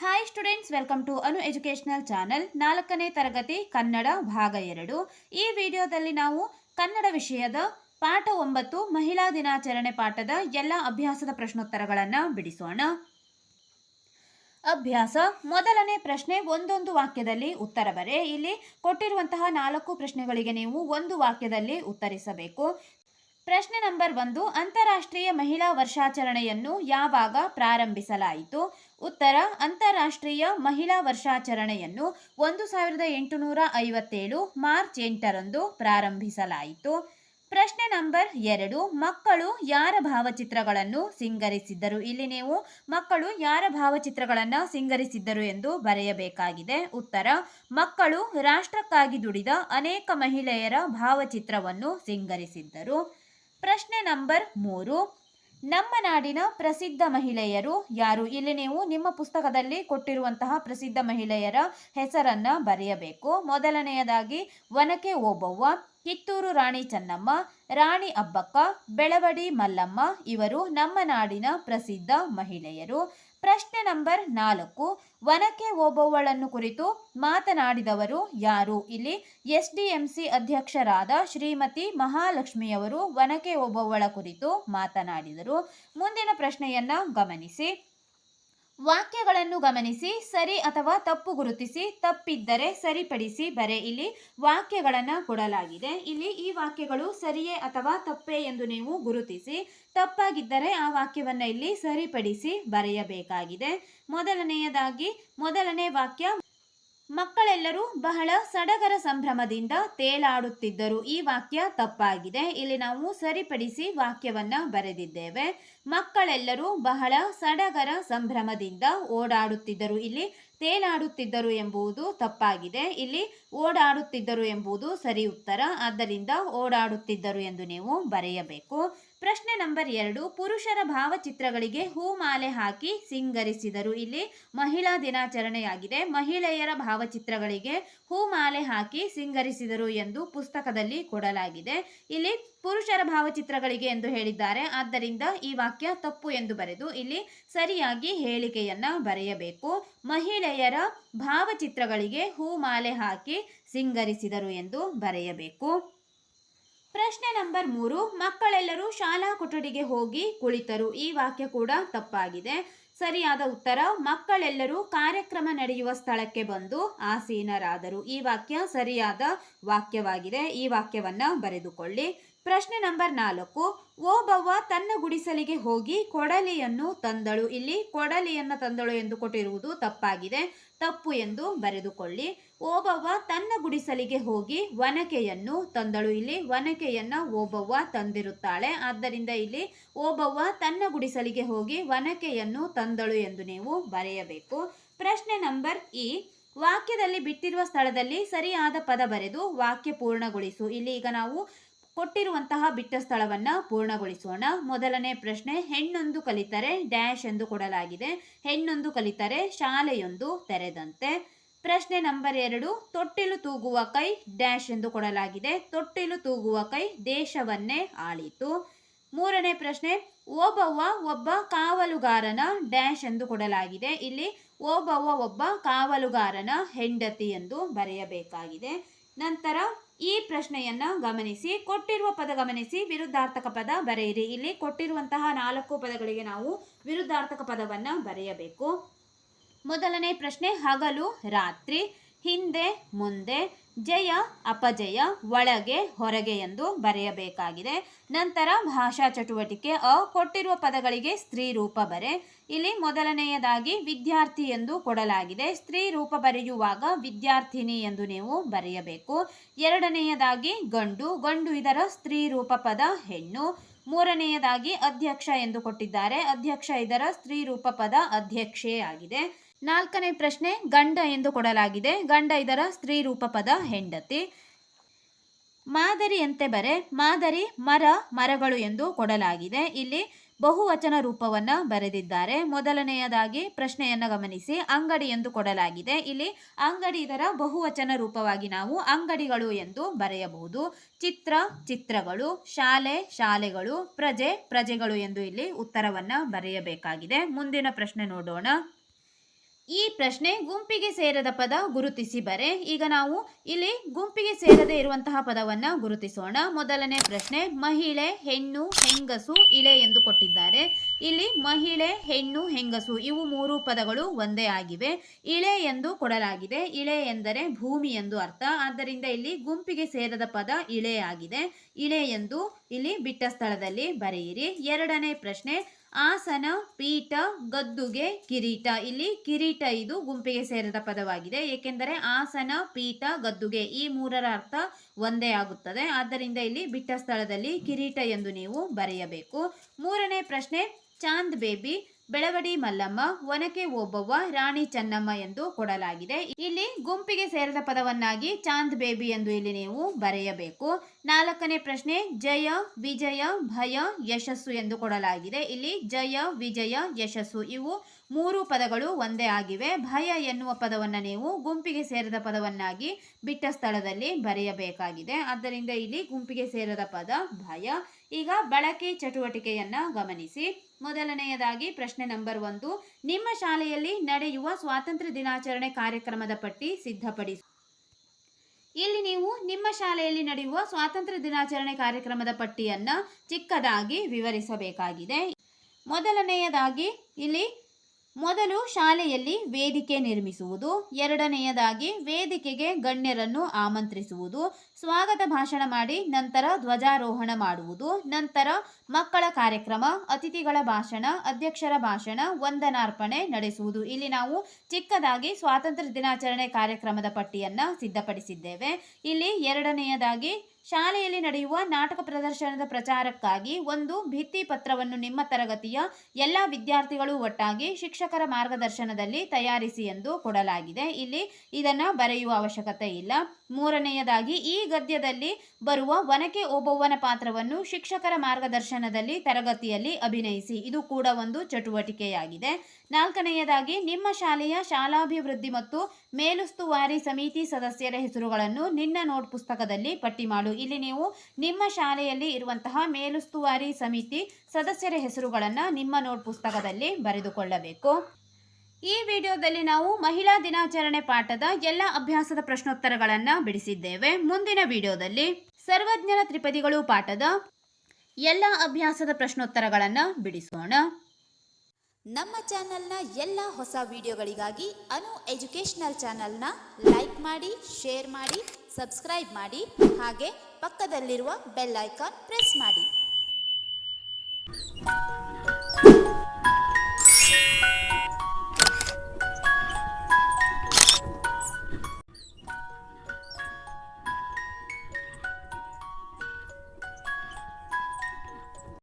Hi students welcome to Anu educational channel ನಾಲ್ಕನೇ ತರಗತಿ, ಕನ್ನಡ ಭಾಗ ಎರಡು. ಈ ವಿಡಿಯೋದಲ್ಲಿ ನಾವು ಕನ್ನಡ ವಿಷಯದ ಪಾಠ ಒಂಬತ್ತು, ಮಹಿಳಾ ದಿನಾಚರಣೆ ಪಾಠದ ಎಲ್ಲ ಅಭ್ಯಾಸದ ಪ್ರಶ್ನೋತ್ತರಗಳನ್ನು ಬಿಡಿಸೋಣ. ಅಭ್ಯಾಸ. ಮೊದಲನೇ ಪ್ರಶ್ನೆ ಒಂದೊಂದು ವಾಕ್ಯದಲ್ಲಿ ಉತ್ತರ ಬರೆ. ಇಲ್ಲಿ ಕೊಟ್ಟಿರುವಂತಹ ನಾಲ್ಕು ಪ್ರಶ್ನೆಗಳಿಗೆ ನೀವು ಒಂದು ವಾಕ್ಯದಲ್ಲಿ ಉತ್ತರಿಸಬೇಕು. ಪ್ರಶ್ನೆ ನಂಬರ್ ಒಂದು, ಅಂತಾರಾಷ್ಟ್ರೀಯ ಮಹಿಳಾ ವರ್ಷಾಚರಣೆಯನ್ನು ಯಾವಾಗ ಪ್ರಾರಂಭಿಸಲಾಯಿತು? ಉತ್ತರ, ಅಂತಾರಾಷ್ಟ್ರೀಯ ಮಹಿಳಾ ವರ್ಷಾಚರಣೆಯನ್ನು ಒಂದು ಸಾವಿರದ ಎಂಟುನೂರ ಐವತ್ತೇಳು ಮಾರ್ಚ್ ಎಂಟರಂದು ಪ್ರಾರಂಭಿಸಲಾಯಿತು. ಪ್ರಶ್ನೆ ನಂಬರ್ ಎರಡು, ಮಕ್ಕಳು ಯಾರ ಭಾವಚಿತ್ರಗಳನ್ನು ಸಿಂಗರಿಸಿದ್ದರು? ಇಲ್ಲಿ ನೀವು ಮಕ್ಕಳು ಯಾರ ಭಾವಚಿತ್ರಗಳನ್ನು ಸಿಂಗರಿಸಿದ್ದರು ಎಂದು ಬರೆಯಬೇಕಾಗಿದೆ. ಉತ್ತರ, ಮಕ್ಕಳು ರಾಷ್ಟ್ರಕ್ಕಾಗಿ ದುಡಿದ ಅನೇಕ ಮಹಿಳೆಯರ ಭಾವಚಿತ್ರವನ್ನು ಸಿಂಗರಿಸಿದ್ದರು. ಪ್ರಶ್ನೆ ನಂಬರ್ ಮೂರು ನಮ್ಮ ನಾಡಿನ ಪ್ರಸಿದ್ಧ ಮಹಿಳೆಯರು ಯಾರು? ಇಲ್ಲಿ ನೀವು ನಿಮ್ಮ ಪುಸ್ತಕದಲ್ಲಿ ಕೊಟ್ಟಿರುವಂತಹ ಪ್ರಸಿದ್ಧ ಮಹಿಳೆಯರ ಹೆಸರನ್ನ ಬರೆಯಬೇಕು. ಮೊದಲನೆಯದಾಗಿ ಒನಕೆ ಓಬವ್ವ, ಕಿತ್ತೂರು ರಾಣಿ ಚೆನ್ನಮ್ಮ, ರಾಣಿ ಅಬ್ಬಕ್ಕ, ಬೆಳವಡಿ ಮಲ್ಲಮ್ಮ ಇವರು ನಮ್ಮ ನಾಡಿನ ಪ್ರಸಿದ್ಧ ಮಹಿಳೆಯರು. ಪ್ರಶ್ನೆ ನಂಬರ್ ನಾಲ್ಕು ಒನಕೆ ಓಬವ್ವಳನ್ನು ಕುರಿತು ಮಾತನಾಡಿದವರು ಯಾರು? ಇಲ್ಲಿ ಎಸ್ ಡಿ ಎಂ ಸಿ ಅಧ್ಯಕ್ಷರಾದ ಶ್ರೀಮತಿ ಮಹಾಲಕ್ಷ್ಮಿಯವರು ಒನಕೆ ಓಬವ್ವಳ ಕುರಿತು ಮಾತನಾಡಿದರು. ಮುಂದಿನ ಪ್ರಶ್ನೆಯನ್ನ ಗಮನಿಸಿ. ವಾಕ್ಯಗಳನ್ನು ಗಮನಿಸಿ, ಸರಿ ಅಥವಾ ತಪ್ಪು ಗುರುತಿಸಿ, ತಪ್ಪಿದ್ದರೆ ಸರಿಪಡಿಸಿ ಬರೆ. ಇಲ್ಲಿ ವಾಕ್ಯಗಳನ್ನು ಕೊಡಲಾಗಿದೆ. ಇಲ್ಲಿ ಈ ವಾಕ್ಯಗಳು ಸರಿಯೇ ಅಥವಾ ತಪ್ಪೇ ಎಂದು ನೀವು ಗುರುತಿಸಿ, ತಪ್ಪಾಗಿದ್ದರೆ ಆ ವಾಕ್ಯವನ್ನು ಇಲ್ಲಿ ಸರಿಪಡಿಸಿ ಬರೆಯಬೇಕಾಗಿದೆ. ಮೊದಲನೆಯದಾಗಿ, ಮೊದಲನೇ ವಾಕ್ಯ ಮಕ್ಕಳೆಲ್ಲರೂ ಬಹಳ ಸಡಗರ ಸಂಭ್ರಮದಿಂದ ತೇಲಾಡುತ್ತಿದ್ದರು. ಈ ವಾಕ್ಯ ತಪ್ಪಾಗಿದೆ. ಇಲ್ಲಿ ನಾವು ಸರಿಪಡಿಸಿ ವಾಕ್ಯವನ್ನ ಬರೆದಿದ್ದೇವೆ. ಮಕ್ಕಳೆಲ್ಲರೂ ಬಹಳ ಸಡಗರ ಸಂಭ್ರಮದಿಂದ ಓಡಾಡುತ್ತಿದ್ದರು. ಇಲ್ಲಿ ತೇಲಾಡುತ್ತಿದ್ದರು ಎಂಬುದು ತಪ್ಪಾಗಿದೆ. ಇಲ್ಲಿ ಓಡಾಡುತ್ತಿದ್ದರು ಎಂಬುದು ಸರಿ ಉತ್ತರ ಆದ್ದರಿಂದ ಓಡಾಡುತ್ತಿದ್ದರು ಎಂದು ನೀವು ಬರೆಯಬೇಕು. ಪ್ರಶ್ನೆ ನಂಬರ್ ಎರಡು, ಪುರುಷರ ಭಾವಚಿತ್ರಗಳಿಗೆ ಹೂಮಾಲೆ ಹಾಕಿ ಸಿಂಗರಿಸಿದರು. ಇಲ್ಲಿ ಮಹಿಳಾ ದಿನಾಚರಣೆಯಾಗಿದೆ. ಮಹಿಳೆಯರ ಭಾವಚಿತ್ರಗಳಿಗೆ ಹೂಮಾಲೆ ಹಾಕಿ ಸಿಂಗರಿಸಿದರು ಎಂದು ಪುಸ್ತಕದಲ್ಲಿ ಕೊಡಲಾಗಿದೆ. ಇಲ್ಲಿ ಪುರುಷರ ಭಾವಚಿತ್ರಗಳಿಗೆ ಎಂದು ಹೇಳಿದ್ದಾರೆ. ಆದ್ದರಿಂದ ಈ ವಾಕ್ಯ ತಪ್ಪು ಎಂದು ಬರೆದು ಇಲ್ಲಿ ಸರಿಯಾಗಿ ಹೇಳಿಕೆಯನ್ನ ಬರೆಯಬೇಕು. ಮಹಿಳೆಯರ ಭಾವಚಿತ್ರಗಳಿಗೆ ಹೂಮಾಲೆ ಹಾಕಿ ಸಿಂಗರಿಸಿದರು ಎಂದು ಬರೆಯಬೇಕು. ಪ್ರಶ್ನೆ ನಂಬರ್ ಮೂರು, ಮಕ್ಕಳೆಲ್ಲರೂ ಶಾಲಾ ಕೊಠಡಿಗೆ ಹೋಗಿ ಕುಳಿತರು. ಈ ವಾಕ್ಯ ಕೂಡ ತಪ್ಪಾಗಿದೆ. ಸರಿಯಾದ ಉತ್ತರ, ಮಕ್ಕಳೆಲ್ಲರೂ ಕಾರ್ಯಕ್ರಮ ನಡೆಯುವ ಸ್ಥಳಕ್ಕೆ ಬಂದು ಆಸೀನರಾದರು. ಈ ವಾಕ್ಯ ಸರಿಯಾದ ವಾಕ್ಯವಾಗಿದೆ. ಈ ವಾಕ್ಯವನ್ನು ಬರೆದುಕೊಳ್ಳಿ. ಪ್ರಶ್ನೆ ನಂಬರ್ ನಾಲ್ಕು ಓಬವ್ವ ತನ್ನ ಗುಡಿಸಲಿಗೆ ಹೋಗಿ ಕೊಡಲಿಯನ್ನು ತಂದಳು. ಇಲ್ಲಿ ಕೊಡಲಿಯನ್ನು ತಂದಳು ಎಂದು ಕೊಟ್ಟಿರುವುದು ತಪ್ಪಾಗಿದೆ. ತಪ್ಪು ಎಂದು ಬರೆದುಕೊಳ್ಳಿ. ಓಬವ್ವ ತನ್ನ ಗುಡಿಸಲಿಗೆ ಹೋಗಿ ವನಕೆಯನ್ನು ತಂದಳು. ಇಲ್ಲಿ ವನಕೆಯನ್ನ ಓಬವ್ವ ತಂದಿರುತ್ತಾಳೆ. ಆದ್ದರಿಂದ ಇಲ್ಲಿ ಓಬವ್ವ ತನ್ನ ಗುಡಿಸಲಿಗೆ ಹೋಗಿ ವನಕೆಯನ್ನು ತಂದಳು ಎಂದು ನೀವು ಬರೆಯಬೇಕು. ಪ್ರಶ್ನೆ ನಂಬರ್ ಇ. ವಾಕ್ಯದಲ್ಲಿ ಬಿಟ್ಟಿರುವ ಸ್ಥಳದಲ್ಲಿ ಸರಿಯಾದ ಪದ ಬರೆದು ವಾಕ್ಯ ಪೂರ್ಣಗೊಳಿಸು. ಇಲ್ಲಿ ಈಗ ನಾವು ಕೊಟ್ಟಿರುವಂತಹ ಬಿಟ್ಟ ಸ್ಥಳವನ್ನು ಪೂರ್ಣಗೊಳಿಸೋಣ. ಮೊದಲನೇ ಪ್ರಶ್ನೆ, ಹೆಣ್ಣೊಂದು ಕಲಿತರೆ ಡ್ಯಾಶ್ ಎಂದು ಕೊಡಲಾಗಿದೆ. ಹೆಣ್ಣೊಂದು ಕಲಿತರೆ ಶಾಲೆಯೊಂದು ತೆರೆದಂತೆ. ಪ್ರಶ್ನೆ ನಂಬರ್ ಎರಡು, ತೊಟ್ಟಿಲು ತೂಗುವ ಕೈ ಡ್ಯಾಶ್ ಎಂದು ಕೊಡಲಾಗಿದೆ. ತೊಟ್ಟಿಲು ತೂಗುವ ಕೈ ದೇಶವನ್ನೇ ಆಳಿತು. ಮೂರನೇ ಪ್ರಶ್ನೆ, ಓಬವ್ವ ಒಬ್ಬ ಕಾವಲುಗಾರನ ಡ್ಯಾಶ್ ಎಂದು ಕೊಡಲಾಗಿದೆ. ಇಲ್ಲಿ ಓಬವ್ವ ಒಬ್ಬ ಕಾವಲುಗಾರನ ಹೆಂಡತಿ ಎಂದು ಬರೆಯಬೇಕಾಗಿದೆ. ನಂತರ ಈ ಪ್ರಶ್ನೆಯನ್ನ ಗಮನಿಸಿ, ಕೊಟ್ಟಿರುವ ಪದ ಗಮನಿಸಿ, ವಿರುದ್ಧಾರ್ಥಕ ಪದ ಬರೆಯಿರಿ. ಇಲ್ಲಿ ಕೊಟ್ಟಿರುವಂತಹ ನಾಲ್ಕು ಪದಗಳಿಗೆ ನಾವು ವಿರುದ್ಧಾರ್ಥಕ ಪದವನ್ನು ಬರೆಯಬೇಕು. ಮೊದಲನೇ ಪ್ರಶ್ನೆ, ಹಗಲು, ರಾತ್ರಿ, ಹಿಂದೆ, ಮುಂದೆ, ಜಯ, ಅಪಜಯ, ಒಳಗೆ, ಹೊರಗೆ ಎಂದು ಬರೆಯಬೇಕಾಗಿದೆ. ನಂತರ ಭಾಷಾ ಚಟುವಟಿಕೆ, ಅ, ಕೊಟ್ಟಿರುವ ಪದಗಳಿಗೆ ಸ್ತ್ರೀ ರೂಪ ಬರೆ. ಇಲ್ಲಿ ಮೊದಲನೆಯದಾಗಿ ವಿದ್ಯಾರ್ಥಿ ಎಂದು ಕೊಡಲಾಗಿದೆ. ಸ್ತ್ರೀ ರೂಪ ಬರೆಯುವಾಗ ವಿದ್ಯಾರ್ಥಿನಿ ಎಂದು ನೀವು ಬರೆಯಬೇಕು. ಎರಡನೆಯದಾಗಿ ಗಂಡು ಗಂಡು ಇದರ ಸ್ತ್ರೀ ರೂಪ ಪದ, ಹೆಣ್ಣು. ಮೂರನೆಯದಾಗಿ ಅಧ್ಯಕ್ಷ ಎಂದು ಕೊಟ್ಟಿದ್ದಾರೆ. ಅಧ್ಯಕ್ಷ ಇದರ ಸ್ತ್ರೀ ರೂಪ ಪದ, ಅಧ್ಯಕ್ಷೆ ಆಗಿದೆ. ನಾಲ್ಕನೇ ಪ್ರಶ್ನೆ, ಗಂಡ ಎಂದು ಕೊಡಲಾಗಿದೆ. ಗಂಡ ಇದರ ಸ್ತ್ರೀ ರೂಪ ಪದ, ಹೆಂಡತಿ. ಮಾದರಿಯಂತೆ ಬರೆ, ಮಾದರಿ, ಮರ, ಮರಗಳು ಎಂದು ಕೊಡಲಾಗಿದೆ. ಇಲ್ಲಿ ಬಹುವಚನ ರೂಪವನ್ನ ಬರೆದಿದ್ದಾರೆ. ಮೊದಲನೆಯದಾಗಿ ಪ್ರಶ್ನೆಯನ್ನು ಗಮನಿಸಿ. ಅಂಗಡಿ ಎಂದು ಕೊಡಲಾಗಿದೆ. ಇಲ್ಲಿ ಅಂಗಡಿ ಇದರ ಬಹುವಚನ ರೂಪವಾಗಿ ನಾವು ಅಂಗಡಿಗಳು ಎಂದು ಬರೆಯಬಹುದು. ಚಿತ್ರ, ಚಿತ್ರಗಳು, ಶಾಲೆ, ಶಾಲೆಗಳು, ಪ್ರಜೆ, ಪ್ರಜೆಗಳು ಎಂದು ಇಲ್ಲಿ ಉತ್ತರವನ್ನು ಬರೆಯಬೇಕಾಗಿದೆ. ಮುಂದಿನ ಪ್ರಶ್ನೆ ನೋಡೋಣ. ಈ ಪ್ರಶ್ನೆ ಗುಂಪಿಗೆ ಸೇರದ ಪದ ಗುರುತಿಸಿ ಬರೆ. ಈಗ ನಾವು ಇಲ್ಲಿ ಗುಂಪಿಗೆ ಸೇರದೆ ಇರುವಂತಹ ಪದವನ್ನ ಗುರುತಿಸೋಣ. ಮೊದಲನೇ ಪ್ರಶ್ನೆ, ಮಹಿಳೆ, ಹೆಣ್ಣು, ಹೆಂಗಸು, ಇಳೆ ಎಂದು ಕೊಟ್ಟಿದ್ದಾರೆ. ಇಲ್ಲಿ ಮಹಿಳೆ, ಹೆಣ್ಣು, ಹೆಂಗಸು ಇವು ಮೂರು ಪದಗಳು ಒಂದೇ ಆಗಿವೆ. ಇಳೆ ಎಂದು ಕೊಡಲಾಗಿದೆ. ಇಳೆ ಎಂದರೆ ಭೂಮಿ ಎಂದು ಅರ್ಥ. ಆದ್ದರಿಂದ ಇಲ್ಲಿ ಗುಂಪಿಗೆ ಸೇರದ ಪದ ಇಳೆ ಆಗಿದೆ. ಇಳೆ ಎಂದು ಇಲ್ಲಿ ಬಿಟ್ಟ ಸ್ಥಳದಲ್ಲಿ ಬರೆಯಿರಿ. ಎರಡನೇ ಪ್ರಶ್ನೆ ಆಸನ, ಪೀಠ, ಗದ್ದುಗೆ, ಕಿರೀಟ. ಇಲ್ಲಿ ಕಿರೀಟ ಇದು ಗುಂಪಿಗೆ ಸೇರಿದ ಪದವಾಗಿದೆ. ಏಕೆಂದರೆ ಆಸನ, ಪೀಠ, ಗದ್ದುಗೆ ಈ ಮೂರರ ಅರ್ಥ ಒಂದೇ ಆಗುತ್ತದೆ. ಆದ್ದರಿಂದ ಇಲ್ಲಿ ಬಿಟ್ಟ ಸ್ಥಳದಲ್ಲಿ ಕಿರೀಟ ಎಂದು ನೀವು ಬರೆಯಬೇಕು. ಮೂರನೇ ಪ್ರಶ್ನೆ, ಚಾಂದ್ ಬೇಬಿ ಬೆಳವಡಿ ಮಲ್ಲಮ್ಮ, ಒನಕೆ ಓಬವ್ವ, ರಾಣಿ ಚನ್ನಮ್ಮ ಎಂದು ಕೊಡಲಾಗಿದೆ. ಇಲ್ಲಿ ಗುಂಪಿಗೆ ಸೇರಿದ ಪದವನ್ನಾಗಿ ಚಾಂದ್ ಬೇಬಿ ಎಂದು ಇಲ್ಲಿ ನೀವು ಬರೆಯಬೇಕು. ನಾಲ್ಕನೇ ಪ್ರಶ್ನೆ, ಜಯ, ವಿಜಯ, ಭಯ, ಯಶಸ್ಸು ಎಂದು ಕೊಡಲಾಗಿದೆ. ಇಲ್ಲಿ ಜಯ, ವಿಜಯ, ಯಶಸ್ಸು ಇವು ಮೂರು ಪದಗಳು ಒಂದೇ ಆಗಿವೆ. ಭಯ ಎನ್ನುವ ಪದವನ್ನು ನೀವು ಗುಂಪಿಗೆ ಸೇರಿದ ಪದವನ್ನಾಗಿ ಬಿಟ್ಟ ಸ್ಥಳದಲ್ಲಿ ಬರೆಯಬೇಕಾಗಿದೆ. ಆದ್ದರಿಂದ ಇಲ್ಲಿ ಗುಂಪಿಗೆ ಸೇರದ ಪದ ಭಯ. ಈಗ ಬಳಕೆ ಚಟುವಟಿಕೆಯನ್ನ ಗಮನಿಸಿ. ಮೊದಲನೆಯದಾಗಿ ಪ್ರಶ್ನೆ ನಂಬರ್ ಒಂದು. ನಿಮ್ಮ ಶಾಲೆಯಲ್ಲಿ ನಡೆಯುವ ಸ್ವಾತಂತ್ರ್ಯ ದಿನಾಚರಣೆ ಕಾರ್ಯಕ್ರಮದ ಪಟ್ಟಿ ಸಿದ್ಧಪಡಿಸಿ. ಇಲ್ಲಿ ನೀವು ನಿಮ್ಮ ಶಾಲೆಯಲ್ಲಿ ನಡೆಯುವ ಸ್ವಾತಂತ್ರ್ಯ ದಿನಾಚರಣೆ ಕಾರ್ಯಕ್ರಮದ ಪಟ್ಟಿಯನ್ನು ಚಿಕ್ಕದಾಗಿ ವಿವರಿಸಬೇಕಾಗಿದೆ. ಮೊದಲನೆಯದಾಗಿ ಇಲ್ಲಿ ಮೊದಲು ಶಾಲೆಯಲ್ಲಿ ವೇದಿಕೆ ನಿರ್ಮಿಸುವುದು ಎರಡನೆಯದಾಗಿ ವೇದಿಕೆಗೆ ಗಣ್ಯರನ್ನು ಆಮಂತ್ರಿಸುವುದು ಸ್ವಾಗತ ಭಾಷಣ ಮಾಡಿ, ನಂತರ ಧ್ವಜಾರೋಹಣ ಮಾಡುವುದು, ನಂತರ ಮಕ್ಕಳ ಕಾರ್ಯಕ್ರಮ, ಅತಿಥಿಗಳ ಭಾಷಣ, ಅಧ್ಯಕ್ಷರ ಭಾಷಣ, ವಂದನಾರ್ಪಣೆ ನಡೆಸುವುದು. ಇಲ್ಲಿ ನಾವು ಚಿಕ್ಕದಾಗಿ ಸ್ವಾತಂತ್ರ್ಯ ದಿನಾಚರಣೆ ಕಾರ್ಯಕ್ರಮದ ಪಟ್ಟಿಯನ್ನು ಸಿದ್ಧಪಡಿಸಿದ್ದೇವೆ. ಇಲ್ಲಿ ಎರಡನೆಯದಾಗಿ, ಶಾಲೆಯಲ್ಲಿ ನಡೆಯುವ ನಾಟಕ ಪ್ರದರ್ಶನದ ಪ್ರಚಾರಕ್ಕಾಗಿ ಒಂದು ಭಿತ್ತಿ ಪತ್ರವನ್ನು ನಿಮ್ಮ ತರಗತಿಯ ಎಲ್ಲ ವಿದ್ಯಾರ್ಥಿಗಳು ಒಟ್ಟಾಗಿ ಶಿಕ್ಷಕರ ಮಾರ್ಗದರ್ಶನದಲ್ಲಿ ತಯಾರಿಸಿ ಎಂದು ಕೊಡಲಾಗಿದೆ. ಇಲ್ಲಿ ಇದನ್ನು ಬರೆಯುವ ಅವಶ್ಯಕತೆ ಇಲ್ಲ. ಮೂರನೆಯದಾಗಿ, ಈ ಗದ್ಯದಲ್ಲಿ ಬರುವ ಒನಕೆ ಓಬವ್ವನ ಪಾತ್ರವನ್ನು ಶಿಕ್ಷಕರ ಮಾರ್ಗದರ್ಶನದಲ್ಲಿ ತರಗತಿಯಲ್ಲಿ ಅಭಿನಯಿಸಿ. ಇದು ಕೂಡ ಒಂದು ಚಟುವಟಿಕೆಯಾಗಿದೆ. ನಾಲ್ಕನೆಯದಾಗಿ, ನಿಮ್ಮ ಶಾಲೆಯ ಶಾಲಾಭಿವೃದ್ಧಿ ಮತ್ತು ಮೇಲುಸ್ತುವಾರಿ ಸಮಿತಿ ಸದಸ್ಯರ ಹೆಸರುಗಳನ್ನು ನಿನ್ನ ನೋಟ್ ಪುಸ್ತಕದಲ್ಲಿ ಪಟ್ಟಿ ಮಾಡು. ಇಲ್ಲಿ ನೀವು ನಿಮ್ಮ ಶಾಲೆಯಲ್ಲಿ ಇರುವಂತಹ ಮೇಲುಸ್ತುವಾರಿ ಸಮಿತಿ ಸದಸ್ಯರ ಹೆಸರುಗಳನ್ನು ನಿಮ್ಮ ನೋಟ್ ಪುಸ್ತಕದಲ್ಲಿ ಬರೆದುಕೊಳ್ಳಬೇಕು. ಈ ವಿಡಿಯೋದಲ್ಲಿ ನಾವು ಮಹಿಳಾ ದಿನಾಚರಣೆ ಪಾಠದ ಎಲ್ಲ ಅಭ್ಯಾಸದ ಪ್ರಶ್ನೋತ್ತರಗಳನ್ನು ಬಿಡಿಸಿದ್ದೇವೆ. ಮುಂದಿನ ವಿಡಿಯೋದಲ್ಲಿ ಸರ್ವಜ್ಞರ ತ್ರಿಪದಿಗಳು ಪಾಠದ ಎಲ್ಲ ಅಭ್ಯಾಸದ ಪ್ರಶ್ನೋತ್ತರಗಳನ್ನು ಬಿಡಿಸೋಣ. ನಮ್ಮ ಚಾನೆಲ್ನ ಎಲ್ಲ ಹೊಸ ವಿಡಿಯೋಗಳಿಗಾಗಿ ಅನು ಎಜುಕೇಷನಲ್ ಚಾನೆಲ್ನ ಲೈಕ್ ಮಾಡಿ, ಶೇರ್ ಮಾಡಿ, ಸಬ್ಸ್ಕ್ರೈಬ್ ಮಾಡಿ, ಹಾಗೆ ಪಕ್ಕದಲ್ಲಿರುವ ಬೆಲ್ ಐಕಾನ್ ಪ್ರೆಸ್ ಮಾಡಿ.